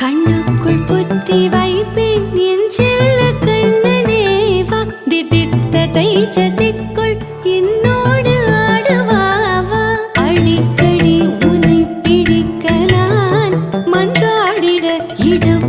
கண்ணுக்குள் புத்தி வைப்பேன் என் செல்ல கண்ணனே வக்தி தித்த தைச்சதிக்குள் என்னோடு ஆடுவாவா அடிக்கடி உனை பிடிக்க நான் மன்றாடிட இடம்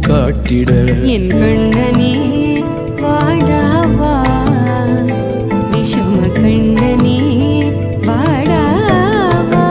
காட்டிட என் கண்ணனே வாடாவா விஷம கண்ணனே வாடாவா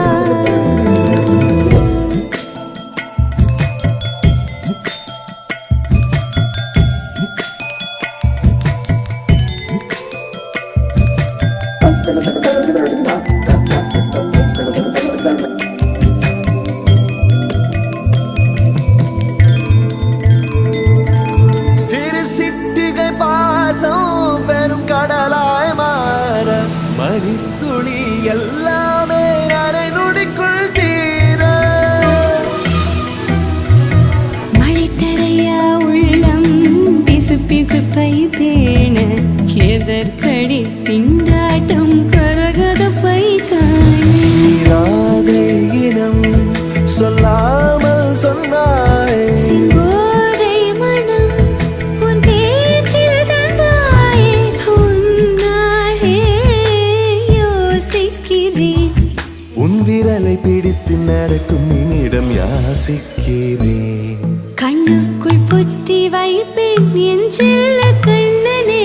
விரலை பிடித்து நடக்கும் என்னிடம் யாசிக்கிறேன் கண்ணுக்குள் புத்தி வைப்பேன் என் செல்ல கண்ணனே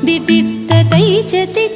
திட்டித்த தைச்சத்தை